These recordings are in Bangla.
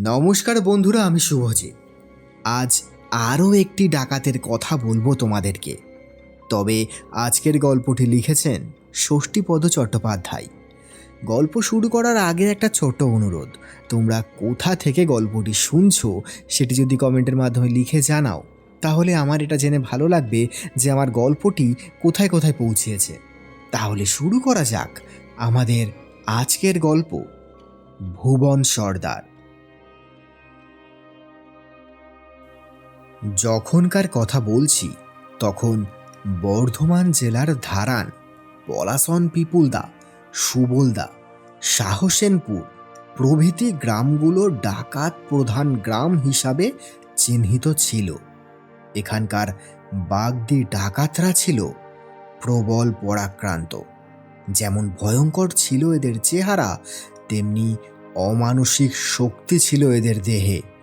নমস্কার বন্ধুরা, আমি শুভজিৎ। আজ আরও একটি ডাকাতের কথা বলব তোমাদেরকে। তবে আজকের গল্পটি লিখেছেন ষষ্ঠীপদ চট্টোপাধ্যায়। গল্প শুরু করার আগে একটা ছোট্ট অনুরোধ, তোমরা কোথা থেকে গল্পটি শুনছো সেটি যদি কমেন্টের মাধ্যমে লিখে জানাও, তাহলে আমার এটা জেনে ভালো লাগবে যে আমার গল্পটি কোথায় কোথায় পৌঁছেছে। তাহলে শুরু করা যাক আমাদের আজকের গল্প। ভুবন সর্দার। যখনকার কথা বলছি, তখন বর্ধমান জেলার ধারান, পলাশন পিপুলদা, সুবলদা, শাহসেনপুর প্রভৃতি গ্রামগুলো ডাকাত প্রধান গ্রাম হিসাবে চিহ্নিত ছিল। এখানকার বাগদি ডাকাতরা ছিল প্রবল পরাক্রান্ত। যেমন ভয়ঙ্কর ছিল এদের চেহারা, তেমনি অমানসিক শক্তি ছিল এদের দেহে।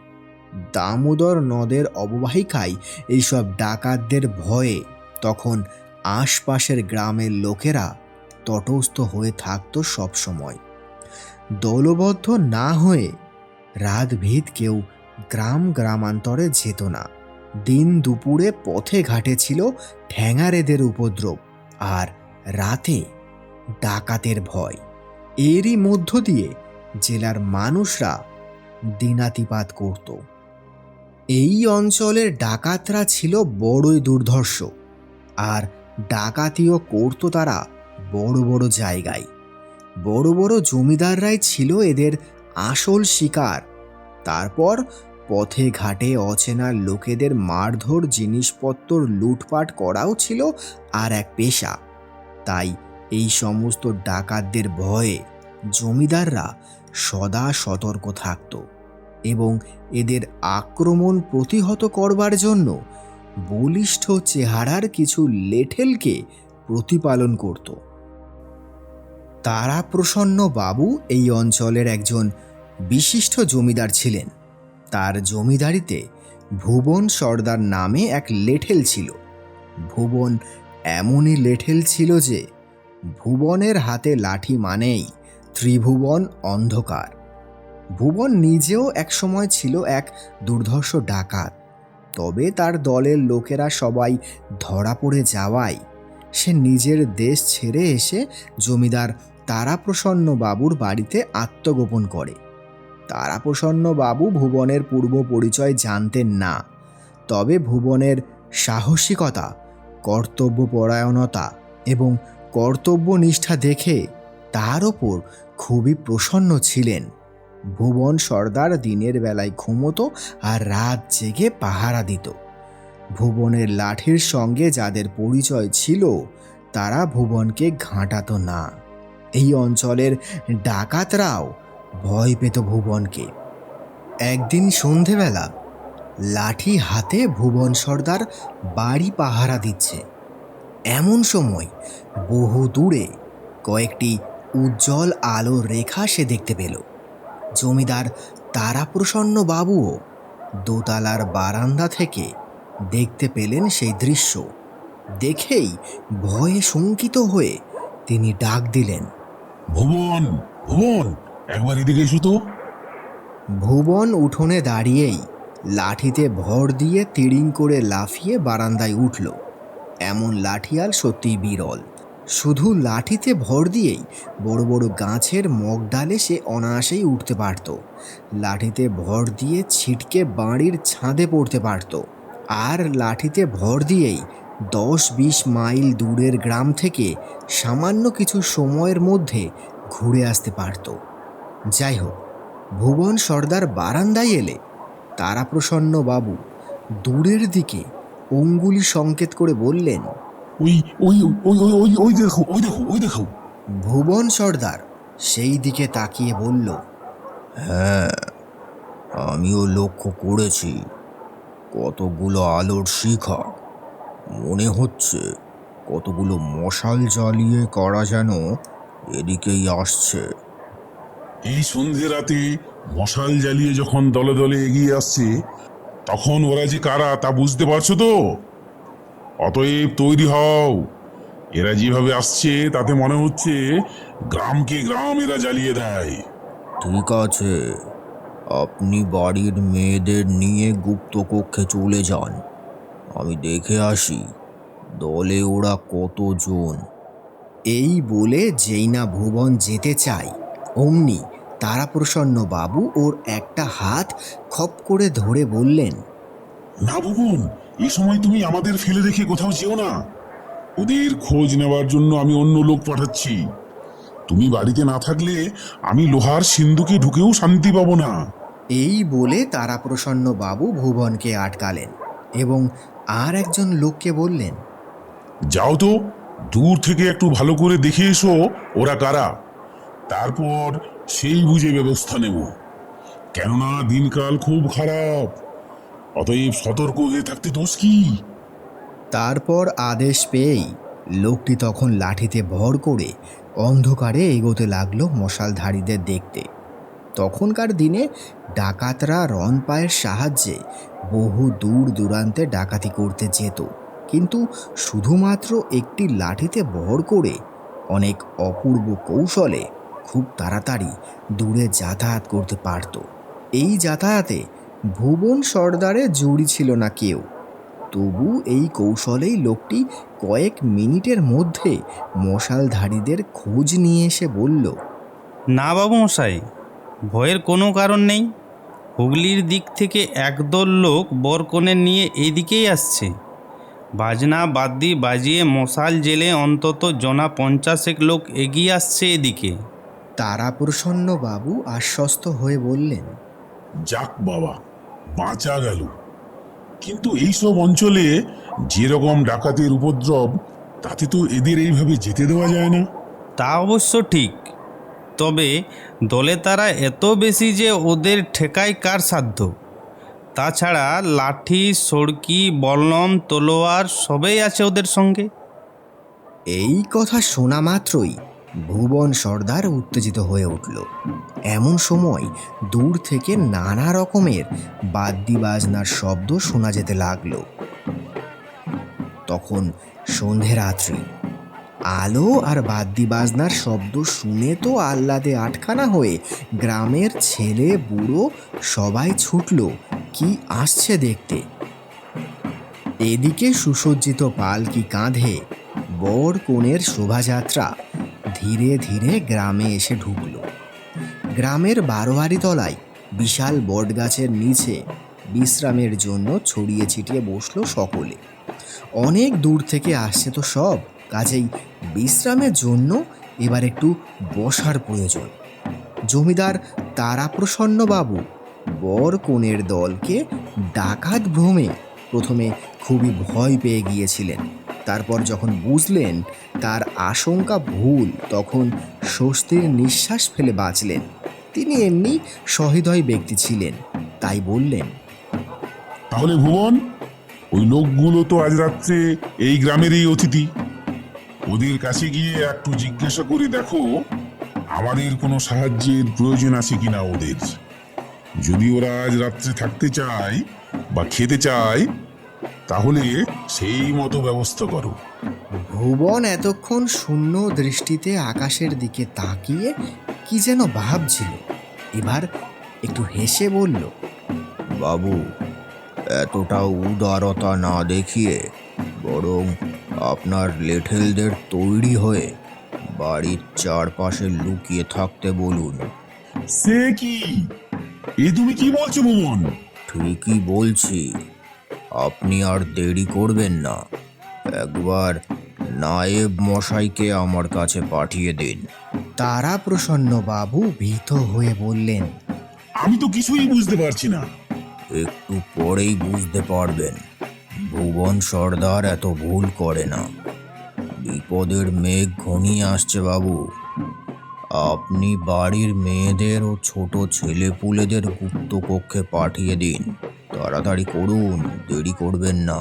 দামোদর নদের অববাহিকায় এইসব ডাকাতদের ভয়ে তখন আশপাশের গ্রামের লোকেরা তটস্থ হয়ে থাকতো সবসময়। দলবদ্ধ না হয়ে রাত ভিত কেউ গ্রাম গ্রামান্তরে যেত না। দিন দুপুরে পথে ঘাটে ছিল ঠ্যাঙারেদের উপদ্রব আর রাতে ডাকাতের ভয়। এরই মধ্য দিয়ে জেলার মানুষরা দিনাতিপাত করত। এই অঞ্চলের ডাকাতরা ছিল বড়ই দুর্ধর্ষ, আর ডাকাতিও করত তারা বড় বড় জায়গায়। বড় বড় জমিদাররাই ছিল এদের আসল শিকার। তারপর পথে ঘাটে অচেনা লোকেদের মারধর জিনিসপত্র লুটপাট করাও ছিল আর এক পেশা। তাই এই সমস্ত ডাকাতদের ভয়ে জমিদাররা সদা সতর্ক থাকত। এবং এদের আক্রমণ প্রতিহত করবার জন্য বলিষ্ঠ চেহারার কিছু লেঠেলকে প্রতিপালন করত। তারা প্রসন্ন বাবু এই অঞ্চলের একজন বিশিষ্ট জমিদার ছিলেন। তার জমিদারিতে ভুবন সর্দার নামে এক লেঠেল ছিল। ভুবন এমনই লেঠেল ছিল যে ভুবনের হাতে লাঠি মানেই ত্রিভুবন অন্ধকার। ভুবন নিজেও একসময় ছিল এক দুর্ধর্ষ ডাকাত। তবে তার দলের লোকেরা সবাই ধরা পড়ে যাওয়ায় সে নিজের দেশ ছেড়ে এসে জমিদার তারাপ্রসন্ন বাবুর বাড়িতে আত্মগোপন করে। তারাপ্রসন্ন বাবু ভুবনের পূর্ব পরিচয় জানতেন না। তবে ভুবনের সাহসিকতা, কর্তব্যপরায়ণতা এবং কর্তব্যনিষ্ঠা দেখে তার ওপর খুবই প্রসন্ন ছিলেন। ভুবন সর্দার দিনের বেলায় ঘুমতো আর রাত জেগে পাহারা দিত। ভুবনের লাঠির সঙ্গে যাদের পরিচয় ছিল, তারা ভুবনকে ঘাঁটাতো না। এই অঞ্চলের ডাকাতরাও ভয় পেত ভুবনকে। একদিন সন্ধেবেলা লাঠি হাতে ভুবন সর্দার বাড়ি পাহারা দিচ্ছে। এমন সময় বহু দূরে কয়েকটি উজ্জ্বল আলোর রেখা সে দেখতে পেল। জমিদার তারাপ্রসন্ন বাবুও দোতলার বারান্দা থেকে দেখতে পেলেন সেই দৃশ্য। দেখেই ভয়ে শঙ্কিত হয়ে তিনি ডাক দিলেন ভুবন ভুবন একবার এদিকে এসো তো। ভুবন উঠোনে দাঁড়িয়েই লাঠিতে ভর দিয়ে তিড়িং করে লাফিয়ে বারান্দায় উঠল। এমন লাঠিয়াল সত্যিই বিরল। শুধু লাঠিতে ভর দিয়েই বড় বড় গাছের মগডালে সে অনায়াসেই উঠতে পারত। লাঠিতে ভর দিয়ে ছিটকে বাড়ির ছাদে পড়তে পারত। আর লাঠিতে ভর দিয়েই দশ বিশ মাইল দূরের গ্রাম থেকে সামান্য কিছু সময়ের মধ্যে ঘুরে আসতে পারত। যাই হোক, ভুবন সর্দার বারান্দায় এলে তারাপ্রসন্ন বাবু দূরের দিকে অঙ্গুলি সংকেত করে বললেন ওই ওই ওই ওই ওই ওই দেখো ওই দেখো ওই দেখো। ভুবন সর্দার সেই দিকে তাকিয়ে বলল হ্যাঁ আমিও লক্ষ্য করেছি। কতগুলো আলোর শিখা। মনে হচ্ছে কতগুলো মশাল জ্বালিয়ে করা যেন এদিকেই আসছে। এই সন্ধে রাতে মশাল জ্বালিয়ে যখন দলে দলে এগিয়ে আসছে তখন ওরা যে কারা তা বুঝতে পারছ তো? অতএব তৈরি হও। এরা যেভাবে আসছে তাতে মনে হচ্ছে গ্রামকে গ্রাম এরা জ্বালিয়ে দেয়। ঠিক আছে। আপনি বাড়ির মেয়েদের নিয়ে গুপ্ত কক্ষে চলে যান। আমি দেখে আসি দলে ওরা কতজন। এই বলে যেই না ভুবন যেতে চাই অমনি তারাপ্রসন্ন বাবু ওর একটা হাত খপ করে ধরে বললেন না ভুবন এই সময় তুমি আমাদের ফেলে রেখে কোথাও যেও না। ওদের খোঁজ নেওয়ার জন্য আমি অন্য লোক পাঠাচ্ছি। তুমি বাড়িতে না থাকলে আমি লোহার সিন্ধুকে ঢুকেও শান্তি পাবো না। এই বলে তারাপ্রসন্ন বাবু ভুবনকে আটকালেন এবং আর একজন লোককে বললেন যাও তো দূর থেকে একটু ভালো করে দেখে এসো ওরা কারা। তারপর সেই বুঝে ব্যবস্থা নেব। কেননা দিনকাল খুব খারাপ। অতএব সতর্ক হয়ে থাকতে দোষ কি? তারপর আদেশ পেয়েই লোকটি তখন লাঠিতে ভর করে অন্ধকারে এগোতে লাগল মশালধারীদের দেখতে। তখনকার দিনে ডাকাতরা রন পায়ের সাহায্যে বহু দূর দূরান্তে ডাকাতি করতে যেত। কিন্তু শুধুমাত্র একটি লাঠিতে ভর করে অনেক অপূর্ব কৌশলে খুব তাড়াতাড়ি দূরে যাতায়াত করতে পারত। এই যাতায়াতে ভুবন সর্দারে জুড়ি ছিল না কেউ। তবু এই কৌশলেই লোকটি কয়েক মিনিটের মধ্যে মশালধারীদের খোঁজ নিয়ে এসে বলল না বাবু মশাই ভয়ের কোনো কারণ নেই। হুগলির দিক থেকে একদল লোক বরকনে নিয়ে এদিকেই আসছে। বাজনা বাদ্যি বাজিয়ে মশাল জেলে অন্তত জনা পঞ্চাশেক লোক এগিয়ে আসছে এদিকে। তারাপ্রসন্ন বাবু আশ্বস্ত হয়ে বললেন যাক বাবা বাঁচা গেল। কিন্তু এইসব অঞ্চলে যেরকম ডাকাতের উপদ্রব তাতে তো এদের এইভাবে যেতে দেওয়া যায় না। তা অবশ্য ঠিক। তবে দলে তারা এত বেশি যে ওদের ঠেকায় কার সাধ্য। তাছাড়া লাঠি সড়কি বল্লম তলোয়ার সবই আছে ওদের সঙ্গে। এই কথা শোনা মাত্রই ভুবন সর্দার উত্তেজিত হয়ে উঠল। এমন সময় দূর থেকে নানা রকমের বাদ্যি বাজনার শব্দ শোনা যেতে লাগল। তখন সন্ধে রাত্রি। আলো আর বাদ্যি বাজনার শব্দ শুনে তো আহ্লাদে আটখানা হয়ে গ্রামের ছেলে, বুড়ো সবাই ছুটল, কি আসছে দেখতে? এদিকে সুসজ্জিত পালকি কাঁধে বর কনের শোভাযাত্রা। ধীরে ধীরে গ্রামে এসে ঢুকল। গ্রামের বারোয়ারি তলায় বিশাল বটগাছের নিচে বিশ্রামের জন্য ছড়িয়ে ছিটিয়ে বসল সকলে। অনেক দূর থেকে আসছে তো সব, কাজেই বিশ্রামের জন্য এবার একটু বসার প্রয়োজন। জমিদার তারাপ্রসন্ন বাবু বর কনের দলকে ডাকাত ভ্রমে প্রথমে খুবই ভয় পেয়ে গিয়েছিলেন। তারপর যখন বুঝলেন তার আশঙ্কা ভুল, তখন স্বস্তির নিঃশ্বাস ফেলে বাঁচলেন। তিনি এমনি সহৃদয় ব্যক্তি ছিলেন, তাই বললেন, তাহলে ভুবন, ওই লোকগুলো তো আজ রাত্রে এই গ্রামেরই অতিথি। ওদের কাছে গিয়ে একটু জিজ্ঞাসা করে দেখো, আমাদের কোনো সাহায্যের প্রয়োজন আছে কিনা ওদের? যদি ওরা আজ রাত্রে থাকতে চায় বা খেতে চায় তাহলে সেই মতো ব্যবস্থা করো। ভুবন এতক্ষণ শূন্য দৃষ্টিতে আকাশের দিকে তাকিয়ে কি যেন ভাবছিল। এবার একটু হেসে বলল বাবু এতটা উদারতা না দেখিয়ে বরং আপনার লেঠেলদের তৈরি হয়ে বাড়ির চারপাশে লুকিয়ে থাকতে বলুন। সে কি? এ তুমি কি বলছো ভুবন? ঠিকই বলছি। আপনি আর দেরি করবেন না। একবার নায়েব মশাইকে আমার কাছে পাঠিয়ে দিন। তারা প্রসন্ন বাবু ভীত হয়ে বললেন আমি তো কিছুই বুঝতে পারছি না। একটু পরেই বুঝতে পারবেন ভুবন সর্দার এত ভুল করে না। বিপদের মেঘ ঘনিয়ে আসছে বাবু। আপনি বাড়ির মেয়েদের ও ছোট ছেলেপুলেদের গুপ্ত কক্ষে পাঠিয়ে দিন। তাড়াতাড়ি করুন দেরি করবেন না।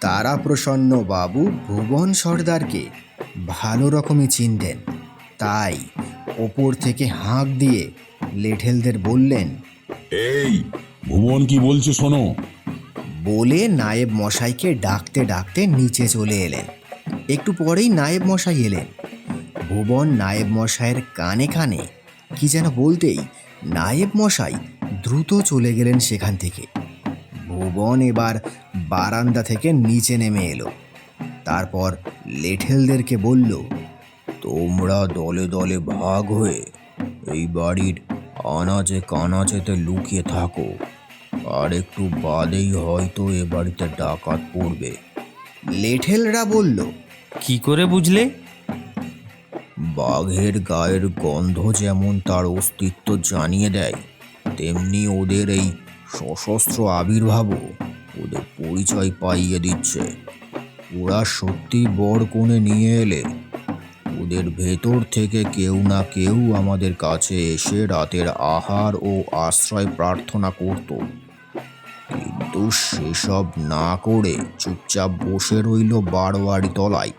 তারা প্রসন্ন বাবু ভুবন সর্দারকে ভালো রকমই চিনতেন। তাই ওপর থেকে হাঁক দিয়ে লেঠেলদের বললেন এই ভুবন কি বলছে শোনো? বলে নায়েব মশাইকে ডাকতে ডাকতে নিচে চলে এলেন। একটু পরেই নায়েব মশাই এলেন। ভুবন নায়েব মশাইয়ের কানে কানে কি যেন বলতেই নায়েব মশাই দ্রুত চলে গেলেন সেখান থেকে। ভুবন এবার বারান্দা থেকে নিচে নেমে এলো। তারপর লেঠেলদেরকে বলল তোমরা দলে দলে ভাগ হয়ে এই বাড়ির আনাচে কানাচেতে লুকিয়ে থাকো। আর একটু বাদেই হয়তো এ বাড়িতে ডাকাত পড়বে। লেঠেলরা বলল কি করে বুঝলে? বাঘের গায়ের গন্ধ যেমন তার অস্তিত্ব জানিয়ে দেয় তেমনি ওদের এই সশস্ত্র আবির্ভাবও ওদের পরিচয় পাইয়ে দিচ্ছে। ওরা সত্যি বর কোণে নিয়ে এলে। ওদের ভেতর থেকে কেউ না কেউ আমাদের কাছে এসে রাতের আহার ও আশ্রয় প্রার্থনা করত। কিন্তু সেসব না করে চুপচাপ বসে রইল বারোয়ারি তলায়।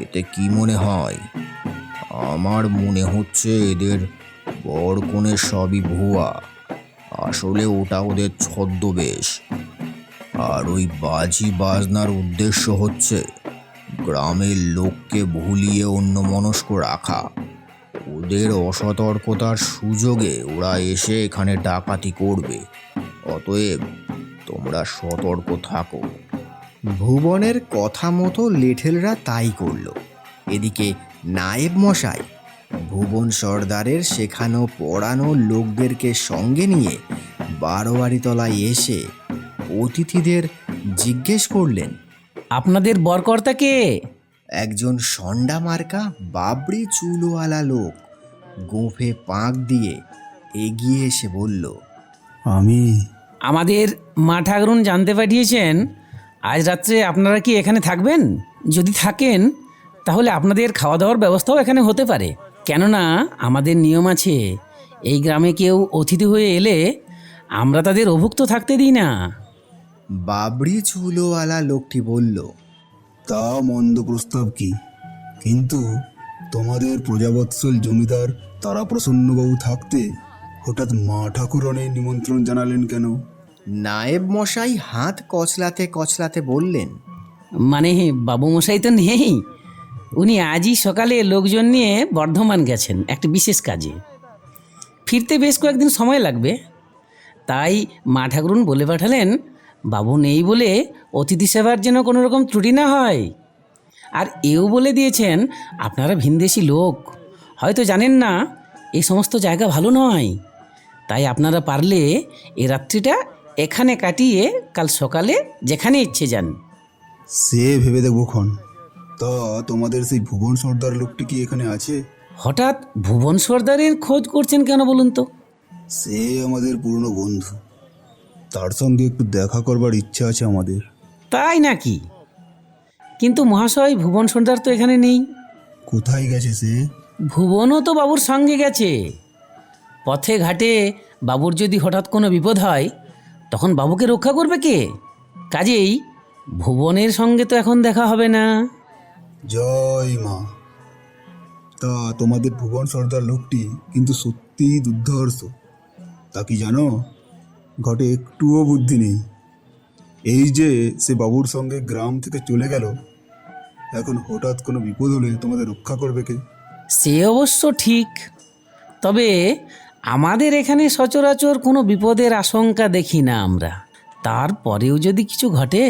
এতে কি মনে হয়? আমার মনে হচ্ছে এদের বর কোণে সবই ভুয়া। আসলে ওটা ওদের ছদ্মবেশ। আর ওই বাজি বাজনার উদ্দেশ্য হচ্ছে গ্রামের লোককে ভুলিয়ে অন্য মনস্ক রাখা। ওদের অসতর্কতার সুযোগে ওরা এসে এখানে ডাকাতি করবে। অতএব তোমরা সতর্ক থাকো। ভুবনের কথা মতো লেঠেলরা তাই করল। এদিকে নায়েব মশাই ভুবন সর্দারের শেখানো পড়ানো লোকদেরকে সঙ্গে নিয়ে বারোয়ারিতলায় এসে অতিথিদের জিজ্ঞেস করলেন আপনাদের বরকর্তা কে? একজন সন্ডা মার্কা বাবরি চুলোওয়ালা লোক গোঁফে পাঁক দিয়ে এগিয়ে এসে বলল আমি আমাদের মা ঠাকরুন জানতে পাঠিয়েছেন আজ রাত্রে আপনারা কি এখানে থাকবেন? যদি থাকেন তাহলে আপনাদের খাওয়া দাওয়ার ব্যবস্থাও এখানে হতে পারে। কেননা আমাদের নিয়ম আছে এই গ্রামে কেউ অতিথি হয়ে এলে আমরা তাদের অভুক্ত থাকতে দিই না। বাবরি চুলোওয়ালা লোকটি বলল তা মন্দ প্রস্তাব কি? কিন্তু তোমাদের প্রজাবৎসল জমিদার তারা প্রসন্নবাবু থাকতে হঠাৎ মা ঠাকুরনের নিমন্ত্রণ জানালেন কেন? নায়েব মশাই হাত কচলাতে কচলাতে বললেন মানে বাবু মশাই তো নেই। উনি আজই সকালে লোকজন নিয়ে বর্ধমান গেছেন, একটা বিশেষ কাজে। ফিরতে বেশ কয়েকদিন সময় লাগবে। তাই মা ঠাকুরুন বলে পাঠালেন, বাবু নেই বলে অতিথি সেবার যেন কোনো রকম ত্রুটি না হয়। আর এও বলে দিয়েছেন, আপনারা ভিনদেশি লোক, হয়তো জানেন না এই সমস্ত জায়গা ভালো নয়। তাই আপনারা পারলে এ রাত্রিটা এখানে কাটিয়ে কাল সকালে যেখানে ইচ্ছে যান। সে ভেবে দেখব ক্ষণ। তা তোমাদের সেই ভুবন সর্দার লোকটি কি এখানে আছে? হঠাৎ ভুবন সর্দারের খোঁজ করছেন কেন বলুন তো? সে আমাদের পুরনো বন্ধু। তার সঙ্গে একটু দেখা করবার ইচ্ছা আছে আমাদের। তাই নাকি? কিন্তু মহাশয় ভুবন সর্দার তো এখানে নেই। কোথায় গেছে সে? ভুবনও তো বাবুর সঙ্গে গেছে। পথে ঘাটে বাবুর যদি হঠাৎ কোনো বিপদ হয় তখন বাবুকে রক্ষা করবে কে? কাজেই ভুবনের সঙ্গে তো এখন দেখা হবে না। জয় মা। তা তোমাদের ভুবন সর্দার লোকটি কিন্তু সত্যিই দুর্ধর্ষ। তা কি জানো? ঘটে একটুও বুদ্ধি নেই। এই যে সে বাবুর সঙ্গে গ্রাম থেকে চলে গেল, এখন হঠাৎ কোনো বিপদ হলে তোমাদের রক্ষা করবে কে? সে অবশ্য ঠিক। তবে আমাদের এখানে সচরাচর কোনো বিপদের আশঙ্কা দেখি না আমরা। তারপরেও যদি কিছু ঘটে,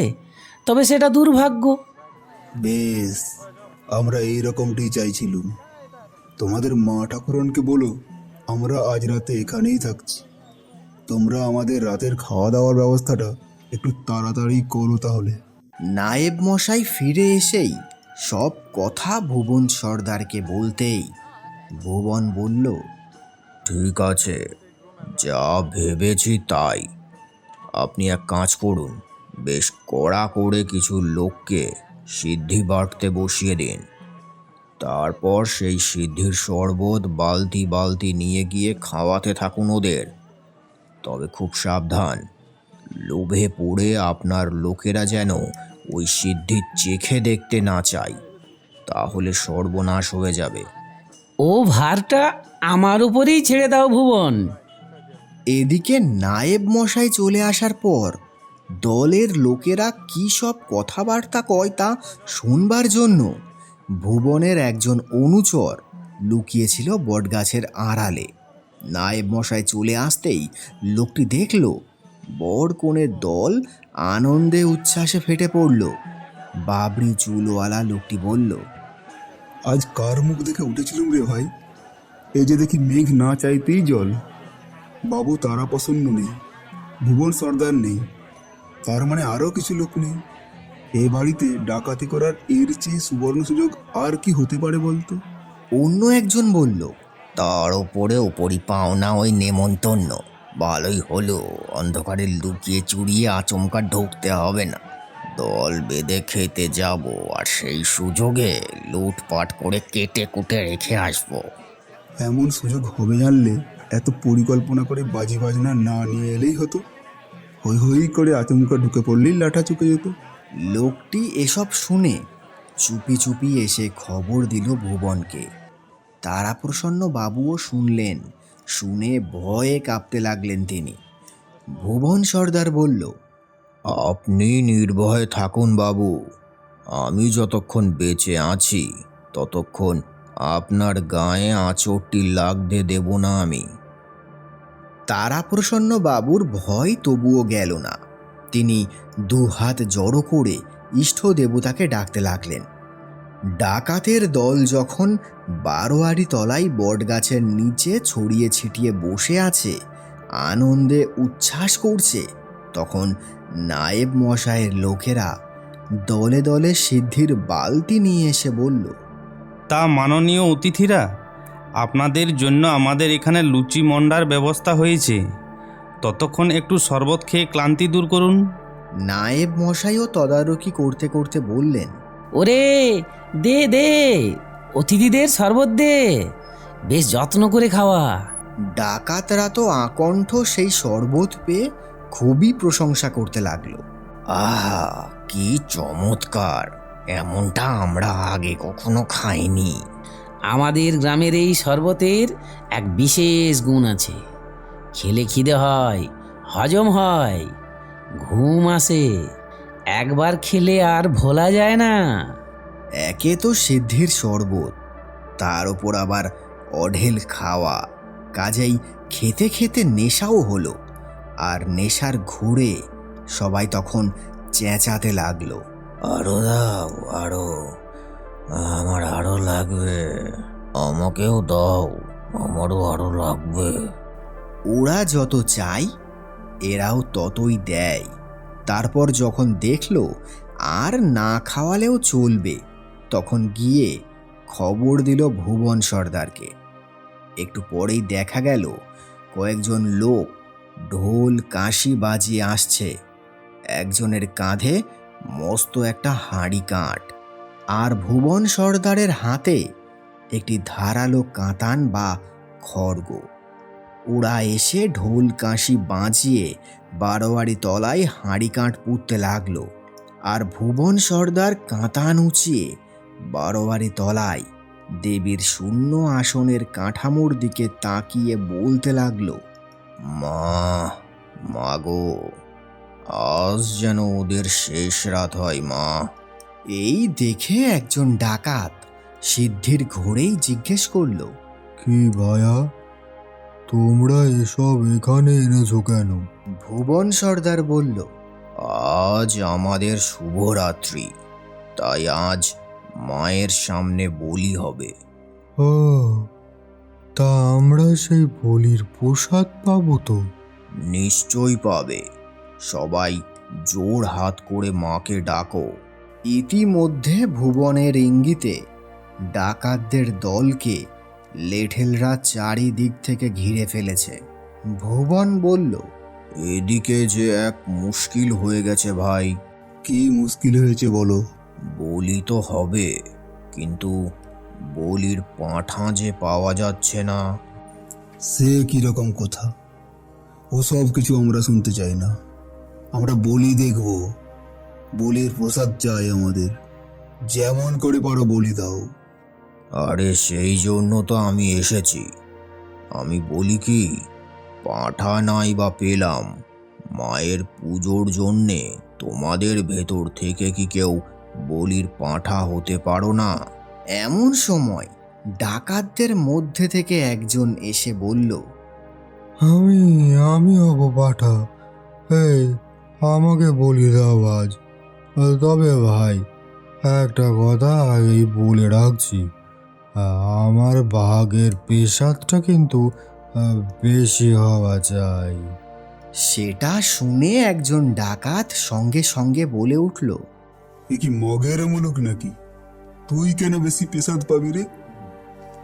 তবে সেটা দুর্ভাগ্য। বেশ, আমরা এই রকমটি চাইছিলুম। তোমাদের মা ঠাকুরনকে বলো, আমরা আজ রাতে এখানেই থাকছি। তোমরা আমাদের রাতের খাওয়া দাওয়ার ব্যবস্থাটা একটু তাড়াতাড়ি করো তাহলে। নায়েব মশাই ফিরে এসেই সব কথা ভুবন সর্দারকে বলতেই ভুবন বলল, ঠিক আছে, যা ভেবেছি তাই। আপনি এক কাজ করুন, বেশ কড়া করে কিছু লোককে সিদ্ধি বাটতে বসিয়ে দিন। তারপর সেই সিদ্ধির শরবত বালতি বালতি নিয়ে গিয়ে খাওয়াতে থাকুন ওদের। তবে খুব সাবধান লোভে পড়ে আপনার লোকেরা যেন ওই সিদ্ধি চেখে দেখতে না চায় তাহলে সর্বনাশ হয়ে যাবে। ও ভারটা আমার উপরেই ছেড়ে দাও ভুবন। এদিকে নায়েব মশাই চলে আসার পর দলের লোকেরা কী সব কথাবার্তা কয় তা শুনবার জন্য? ভুবনের একজন অনুচর লুকিয়েছিল বটগাছের আড়ালে। নায়েব মশাই চলে আসতেই লোকটি দেখল, বর কনের দল আনন্দে উচ্ছ্বাসে ফেটে পড়ল। বাবরি চুলওয়ালা লোকটি বলল, আজ কার মুখ দেখে উঠেছিলুম রে ভাই? এই যে দেখি মেঘ না চাইতেই জল। বাবু তারা পছন্দ নেই, ভুবন সর্দার নেই। তার মানে আরও কিছু লোক নেই। এ বাড়িতে ডাকাতি করার এর চেয়ে সুবর্ণ সুযোগ আর কি হতে পারে বলতো? অন্য একজন বলল তার ওপরে ওপরই পাওনা ওই নেমন্তন্ন। ভালোই হলো অন্ধকারে লুকিয়ে চুরিয়ে আচমকা ঢুকতে হবে না। দল বেঁধে খেতে যাব আর সেই সুযোগে লুটপাট করে কেটে কুটে রেখে আসব। এমন সুযোগ হবে জানলে এত পরিকল্পনা করে বাজি বাজনা না নিয়ে এলেই হতো। হই হই করে আচমকা ঢুকে পড়লেই লাঠা চুকে যেত। লোকটি এসব শুনে চুপি চুপি এসে খবর দিল ভুবনকে। তারাপ্রসন্ন বাবুও শুনলেন শুনে ভয়ে কাঁপতে লাগলেন তিনি। ভুবন সর্দার বলল আপনি নির্ভয়ে থাকুন বাবু। আমি যতক্ষণ বেঁচে আছি ততক্ষণ আপনার গায়ে আঁচড়টি লাগতে দেব না আমি। তারাপ্রসন্ন বাবুর ভয় তবুও গেল না। তিনি দু হাত জড়ো করে ইষ্ট দেবতাকে ডাকতে লাগলেন। ডাকাতের দল যখন বারোয়ারি তলায় বটগাছের নিচে ছড়িয়ে ছিটিয়ে বসে আছে, আনন্দে উচ্ছ্বাস করছে, তখন নায়েব মশায়ের লোকেরা দলে দলে সিদ্ধির বালতি নিয়ে এসে বলল, তা মাননীয় অতিথিরা আপনাদের জন্য আমাদের এখানে লুচি মন্ডার ব্যবস্থা হয়েছে। ততক্ষণ একটু শরবত খেয়ে ক্লান্তি দূর করুন। নায়েব মশাইও তদারকি করতে করতে বললেন ওরে দে দে অতিথিদের শরবত দে। বেশ যত্ন করে খাওয়া। ডাকাতরা তো আকণ্ঠ সেই শরবত পেয়ে খুবই প্রশংসা করতে লাগল। আহা কি চমৎকার! এমনটা আমরা আগে কখনো খাইনি। আমাদের গ্রামের এই শরবতের এক বিশেষ গুণ আছে। খেলে খিদে হয় হজম হয় ঘুম আসে। একবার খেলে আর ভোলা যায় না। একে তো সিদ্ধির শরবত তার ওপর আবার অঢেল খাওয়া। কাজেই খেতে খেতে নেশাও হলো আর নেশার ঘুরে সবাই তখন চেঁচাতে লাগল। আরও দাও আরও। আমার আরও লাগবে। আমাকেও দাও। আমারও আরও লাগবে। ওরা যত চাই, এরাও ততই দেয়। তারপর যখন দেখল, আর না খাওয়ালেও চলবে, তখন গিয়ে খবর দিল ভুবন সর্দারকে। একটু পরেই দেখা গেল, কয়েকজন লোক ঢোল কাশি বাজিয়ে আসছে। একজনের কাঁধে মস্ত একটা হাঁড়ি কাঠ। আর ভুবন সর্দারের হাতে একটি ধারালো কাঁতান বা খড়গ। ওরা এসে ঢোল কাশি বাঁচিয়ে বারোয়ারি তলায় হাঁড়ি কাঠ পুঁততে লাগল আর ভুবন সর্দার কাঁতান উঁচিয়ে বারোয়ারি তলায় দেবীর শূন্য আসনের কাঠামোর দিকে তাকিয়ে বলতে লাগল, মা মাগো আজ যেন ওদের শেষ রাত হয় মা। এই দেখে একজন ডাকাত সিদ্ধির ঘোরেই জিজ্ঞেস করল কি ভায়া? তোমরা এসব এখানে এনেছো কেন? ভুবন সর্দার বলল আজ আমাদের শুভরাত্রি তাই আজ মায়ের সামনে বলি হবে। ও তা আমরা সেই বলির প্রসাদ পাবো তো? নিশ্চয়ই পাবে। সবাই জোর হাত করে মাকে ডাকো। ইতিমধ্যে ভুবনের ইঙ্গিতে ডাকাতদের দলকে লেঠেলরা চারিদিক থেকে ঘিরে ফেলেছে। ভুবন বলল এদিকে যে এক মুশকিল হয়ে গেছে ভাই। কি মুশকিল হয়েছে বলো? বলি তো হবে কিন্তু বলির পাঁঠা যে পাওয়া যাচ্ছে না। সে কীরকম কথা? ওসব কিছু আমরা শুনতে চাই না। আমরা বলি দেখব। বলির প্রসাদ চাই আমাদের। যেমন করে পারো বলি দাও। আরে সেই জন্য তো আমি এসেছি। আমি বলি কি পাঁঠা নাই বা পেলাম মায়ের পুজোর জন্যে তোমাদের ভেতর থেকে কি কেউ বলির পাঁঠা হতে পারো না? এমন সময় ডাকাতদের মধ্যে থেকে একজন এসে বলল আমি আমি হব পাঠা। এই আমাকে বলি দাও আজ। তবে ভাই একটা কথা আগেই বলে রাখছি। আমার বাঘের পেশাদটা কিন্তু বেশি হওয়া চাই। সেটা শুনে একজন ডাকাত সঙ্গে সঙ্গে বলে উঠল এ কি মগের মুলুক নাকি? তুই কেন বেশি পেশাদ পাবি রে?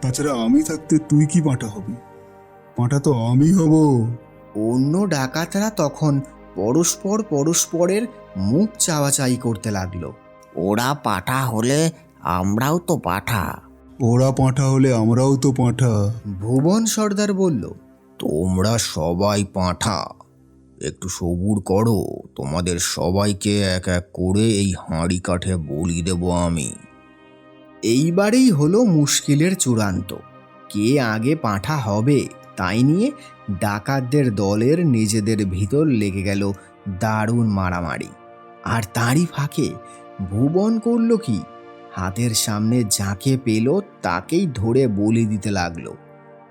তাছাড়া আমি থাকতে তুই কি পাঁঠা হবি? পাঁঠা তো আমি হব। অন্য ডাকাতরা তখন পরস্পর পরস্পরের মুখ চাওয়াচাই করতে লাগল। ওরা পাঠা হলে আমরাও তো পাঠা। ওরা পাঁঠা হলে আমরাও তো পাঁঠা। ভুবন সর্দার বলল তোমরা সবাই পাঁঠা। একটু সবুর করো তোমাদের সবাইকে এক এক করে এই হাঁড়ি কাঠে বলি দেব আমি। এইবারেই হলো মুশকিলের চূড়ান্ত। কে আগে পাঁঠা হবে তাই নিয়ে ডাকাতদের দলের নিজেদের ভিতর লেগে গেল দারুণ মারামারি। আর তারই ফাঁকে ভুবন করল কি? হাতের সামনে যাকে পেল তাকেই ধরে বলি দিতে লাগল।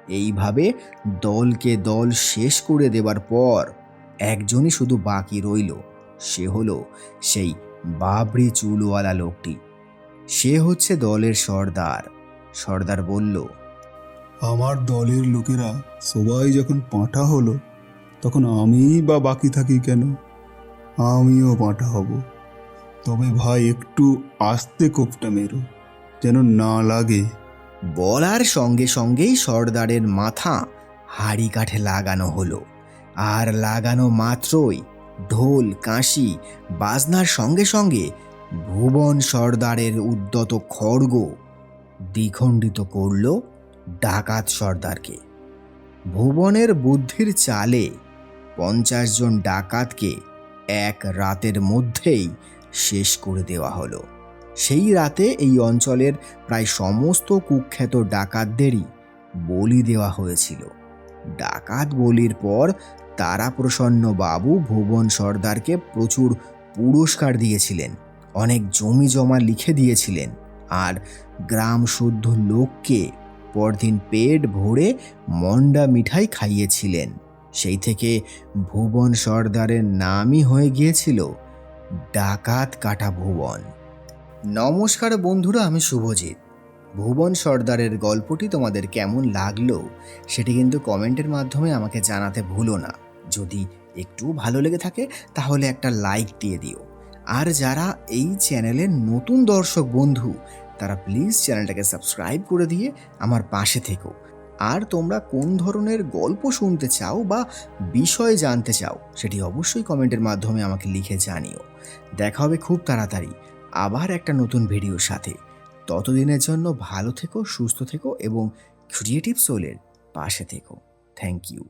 এইভাবে দলকে দল শেষ করে দেবার পর একজনই শুধু বাকি রইল। সে হলো সেই বাবরি চুলওয়ালা লোকটি। সে হচ্ছে দলের সর্দার। সর্দার বলল, আমার দলের লোকেরা সবাই যখন পাঁঠা হলো, তখন আমি বা বাকি থাকি কেন? আমিও পাঁঠা হব। তবে ভাই, একটু আস্তে কোপটা মেরো, যেন না লাগে। বলার সঙ্গে সঙ্গেই সর্দারের মাথা হাড়ি কাঠে লাগানো হলো। আর লাগানো মাত্রই ঢোল, কাঁসি, বাজনার সঙ্গে সঙ্গে ভুবন সর্দারের উদ্যত খড়গ দ্বিখণ্ডিত করল ডাকাত সর্দারকে। ভুবনের বুদ্ধির চালে পঞ্চাশ জন ডাকাতকে এক রাতের মধ্যেই শেষ করে দেওয়া হলো। সেই রাতে এই অঞ্চলের প্রায় সমস্ত কুখ্যাত ডাকাতদেরই বলি দেওয়া হয়েছিল। ডাকাত বলির পর তারাপ্রসন্ন বাবু ভুবন সর্দারকে প্রচুর পুরস্কার দিয়েছিলেন, অনেক জমি জমা লিখে দিয়েছিলেন আর গ্রাম শুদ্ধ লোককে পরদিন পেট ভরে মন্ডা মিঠাই খাইয়েছিলেন। সেই থেকে ভুবন সর্দারের নামই হয়ে গিয়েছিল ডাকাত কাটা ভুবন। নমস্কার বন্ধুরা, আমি শুভজিৎ। ভুবন সর্দারের গল্পটি তোমাদের কেমন লাগল সেটি কিন্তু কমেন্টের মাধ্যমে আমাকে জানাতে ভুলো না। যদি একটু ভালো লেগে থাকে তাহলে একটা লাইক দিয়ে দিও। আর যারা এই চ্যানেলের নতুন দর্শক বন্ধু, তারা প্লিজ চ্যানেলটাকে সাবস্ক্রাইব করে দিয়ে আমার পাশে থেকো। আর তোমরা কোন ধরনের গল্প শুনতে চাও বা বিষয় জানতে চাও, সেটি অবশ্যই কমেন্টের মাধ্যমে আমাকে লিখে জানিও। দেখা হবে খুব তাড়াতাড়ি। আবার একটা নতুন ভিডিওর সাথে। ততদিনের জন্য ভালো থেকো, সুস্থ থেকো এবং ক্রিয়েটিভ সোলের পাশে থেকো। Thank you